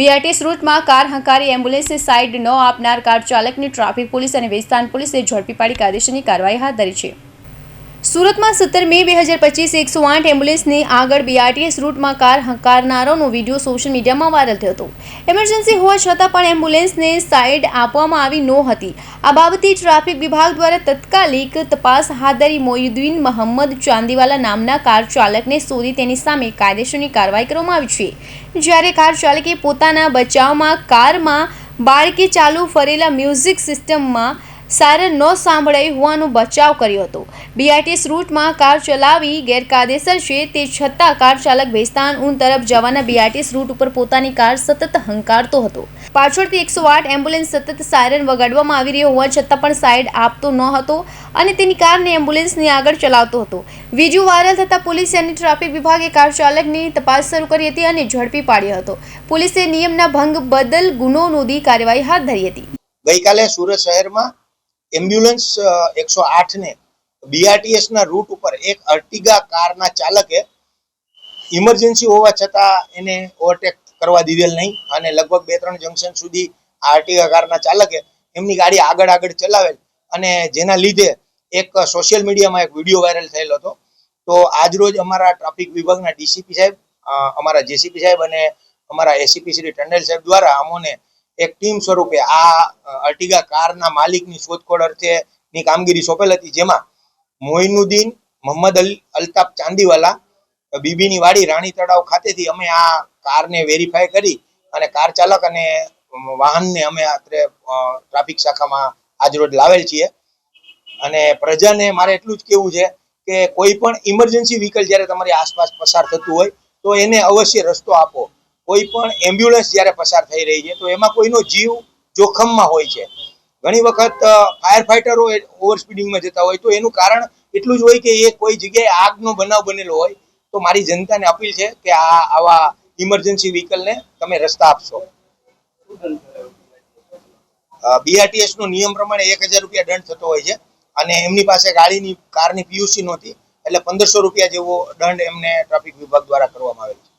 BRTS રૂટમાં car હંકારી એમ્બ્યુલન્સને side ન આપનાર કાર ચાલકની ટ્રાફિક પોલીસ અને વેસ્તાન પોલીસે ઝડપી પાડી કાયદેસરની કાર્યવાહી હાથ ધરી છે. સુરતમાં સત્તર મે બે હજાર પચીસ એકસો આઠ એમ્બ્યુલન્સની આગળ બીઆરટીએસ રૂટમાં કાર હંકારનારોનો વીડિયો સોશિયલ મીડિયામાં વાયરલ થયો હતો. ઇમરજન્સી હોવા છતાં પણ એમ્બ્યુલન્સને સાઇડ આપવામાં આવી નહોતી આ બાબતે ટ્રાફિક વિભાગ દ્વારા તત્કાલિક તપાસ હાથ ધરી મોયુદ્દીન મોહમ્મદ ચાંદીવાલા નામના કાર ચાલકને શોધી તેની સામે કાયદેસરની કાર્યવાહી કરવામાં આવી છે. જ્યારે કાર ચાલકે પોતાના બચાવમાં કારમાં બાળકે ચાલુ ફરેલા મ્યુઝિક સિસ્ટમમાં સારન ન સાંભળાઈ હોવાનો બચાવ કર્યો હતો. બીઆરટીએસ રૂટમાં કાર ચલાવી ગેરકાયદેસર છે તે છતાં કાર ચાલક ભેસ્તાન ઊન તરફ જવાના બીઆરટીએસ રૂટ ઉપર પોતાની કાર સતત હંકારતો હતો. પાછળથી એકસો આઠ એમ્બ્યુલન્સ સતત સાયરન વગાડવામાં આવી રહ્યો હોવા છતાં પણ સાઇડ આપતો ન હતો અને તેની કારને એમ્બ્યુલન્સની આગળ ચલાવતો હતો. વીડિયો વાયરલ થતાં પોલીસે અને ટ્રાફિક વિભાગે કાર ચાલકની તપાસ શરૂ કરી હતી અને ઝડપી પાડ્યો હતો. પોલીસે નિયમના ભંગ બદલ ગુનો નોંધી કાર્યવાહી હાથ ધરી હતી. ગઈકાલે સુરત શહેરમાં એમ્બ્યુલન્સ એકસો આઠ ને બીઆરટીએસ ના રૂટ ઉપર એક અર્ટિગા કારના ચાલકે ઇમરજન્સી હોવા છતાં એને ઓવરટેક કરવા દીધેલ નહીં અને લગભગ બે ત્રણ જંકશન સુધી આ અર્ટિગા કારના ચાલકે એમની ગાડી આગળ આગળ ચલાવેલ અને જેના લીધે એક સોશિયલ મીડિયામાં એક વીડિયો વાયરલ થયેલો હતો. તો આજરોજ અમારા ટ્રાફિક વિભાગના ડીસીપી સાહેબ અમારા જેસીપી સાહેબ અને અમારા એસીપી શ્રી ટંડેલ સાહેબ દ્વારા અમોને એક ટીમ સ્વરૂપે આ અર્ટિગા કારના માલિકની શોધખોળ અર્થેની કામગીરી સોંપેલ હતી, જેમાં મોઇનુદ્દીન મોહમ્મદ અલ, અલ્તાફ ચાંદીવાલા બીબીની વાડી રાણી તળાવ ખાતેથી અમે આ કારને વેરીફાઈ કરી અને કાર ચાલક અને વાહનને અમે અત્રે ટ્રાફિક શાખામાં આજરોજ લાવેલ છીએ. અને પ્રજાને મારે એટલું જ કેવું છે કે કોઈ પણ ઇમરજન્સી વ્હીકલ જ્યારે તમારી આસપાસ પસાર થતું હોય, તો એને અવશ્ય રસ્તો આપો. કોઈ પણ એમ્બ્યુલન્સ જ્યારે પસાર થઈ રહી છે, તો એમાં કોઈનો જીવ જોખમમાં હોય છે. ઘણી વખત ફાયર ફાઈટરો ઓવર સ્પીડિંગમાં જતા હોય, તો એનું કારણ એટલું જ હોય કે એ કોઈ જગ્યાએ આગનો બનાવ બનેલો હોય, તો મારી જનતાને અપીલ છે કે આ આવા ઇમરજન્સી વ્હીકલને તમે રસ્તા આપશો. બીઆરટીએસ નો નિયમ પ્રમાણે એક હજાર રૂપિયા દંડ થતો હોય છે, અને એમની પાસે ગાડીની, કારની પીયુસી નહોતી, એટલે પંદરસો રૂપિયા જેવો દંડ એમને ટ્રાફિક વિભાગ દ્વારા કરવામાં આવેલ છે.